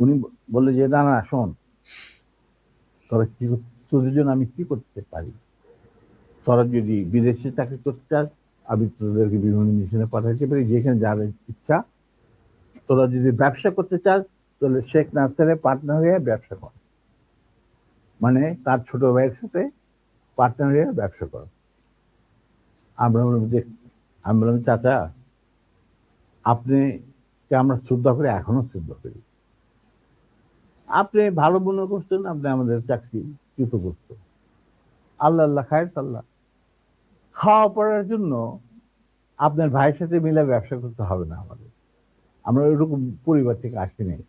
উনি বললে যে, না না, শোন। তোরা কি তোদের জন্য আমি কি করতে পারি? তোরা যদি বিদেশে চাকরি করতে চাস, আমি তোদেরকে বিভিন্ন মিশনে পাঠাতে পারি। যেখানে যার ইচ্ছা, তোরা যদি ব্যবসা করতে চাস, তাহলে শেখ নাসারে পার্টনার হয়ে ব্যবসা কর। মানে তার ছোট ভাইয়ের সাথে পার্টনার হয়ে ব্যবসা কর। আমরা বললাম যে, আমি বললাম, চাচা, আপনি আমরা শ্রদ্ধা করি এখনও শ্রদ্ধা করি? আপনি ভালো মনে করছেন আপনি আমাদের চাকরি কৃত করতো আল্লাহ আল্লাহ খায় আল্লাহ খাওয়া পড়ার জন্য আপনার ভাইয়ের সাথে মিলে ব্যবসা করতে হবে না আমাদের। আমরা ওইরকম পরিবার থেকে আসি নাই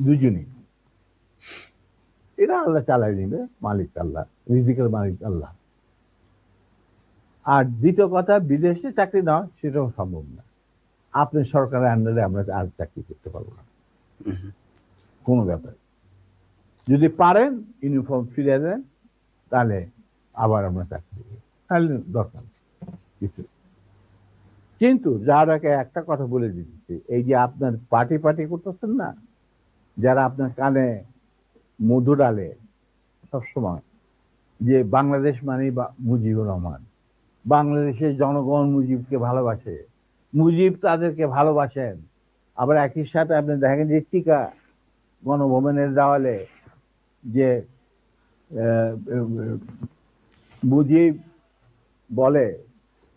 দুজনেই এরা আল্লাহ চালাই নিবে মালিক আল্লাহ রিজিকের মালিক আল্লাহ। আর দ্বিতীয় কথা বিদেশে চাকরি নেওয়া সেটাও সম্ভব না। আপনি সরকারের আন্ডারে আমরা আর চাকরি করতে পারব না। কোনো ব্যাপার যদি পারেন ইউনিফর্ম ফিরে দেন, তাহলে আবার আমরা চাকরি। তাহলে দরকার কিছু কিন্তু যার আগে একটা কথা বলে দিচ্ছি, এই যে আপনার পার্টি পার্টি করতেছেন না, যারা আপনার কানে মধু ডালে সবসময়, যে বাংলাদেশ মানে মুজিবুর রহমান, বাংলাদেশের জনগণ মুজিবকে ভালোবাসে, মুজিব তাদেরকে ভালোবাসেন, আবার একই সাথে আপনি দেখেন যে টিকা গণভবনের দেওয়ালে যে আহ, বলে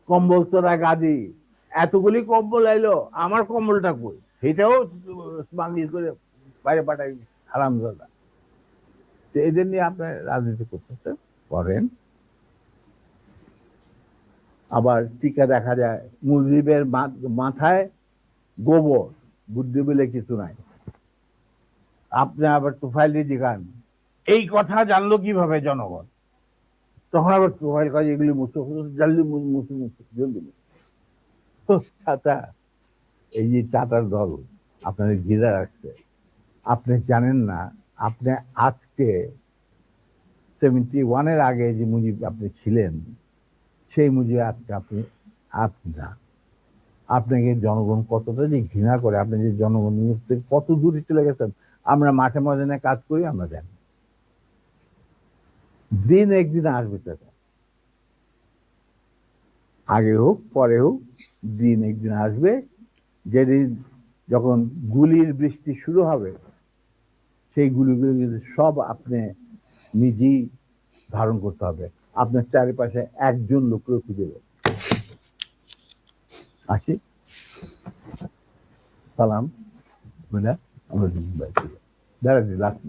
কম্বল তোরা গাদি এতগুলি কম্বল এলো আমার কম্বলটা কই? সেটাও বাঙালি করে বাইরে পাঠাই হারামজাদা। তো এদের নিয়ে আপনার রাজনীতি করতে করেন আবার টিকা দেখা যায় মুজিবের মাথায় গোবর বুদ্ধি বলে কিছু নাই। আপনি আবার তুফাইলি জিগান এই কথা জানলো কীভাবে জনগণ? তখন আবার তুফাইল কাজ এগুলি মুসো জানলি মুসু জলদি তো চাচা এই যে টাটার দল আপনাদের ঘিরে রাখছে, আপনি জানেন না, আপনি আজকে সেভেন্টি ওয়ানের আগে যে মুজিব আপনি ছিলেন, সেই মুজিব আজকে আপনি আপনি না। আপনাকে জনগণ কতটা যে ঘৃণা করে, আপনি যে জনগণ থেকে কত দূরে চলে গেছেন, আমরা মাঠে ময়দানে কাজ করি, আমরা জানি দিন একদিন আসবে চাচা আগে হোক, পরে হোক, দিন একদিন আসবে। যেদিন যখন গুলির বৃষ্টি শুরু হবে, সেই গুলিগুলো কিন্তু সব আপনি নিজেই ধারণ করতে হবে। আপনার চারিপাশে একজন লোককে খুঁজে দেবে আসি? সালাম। বুঝা আমরা দাঁড়াচ্ছি লাস্ট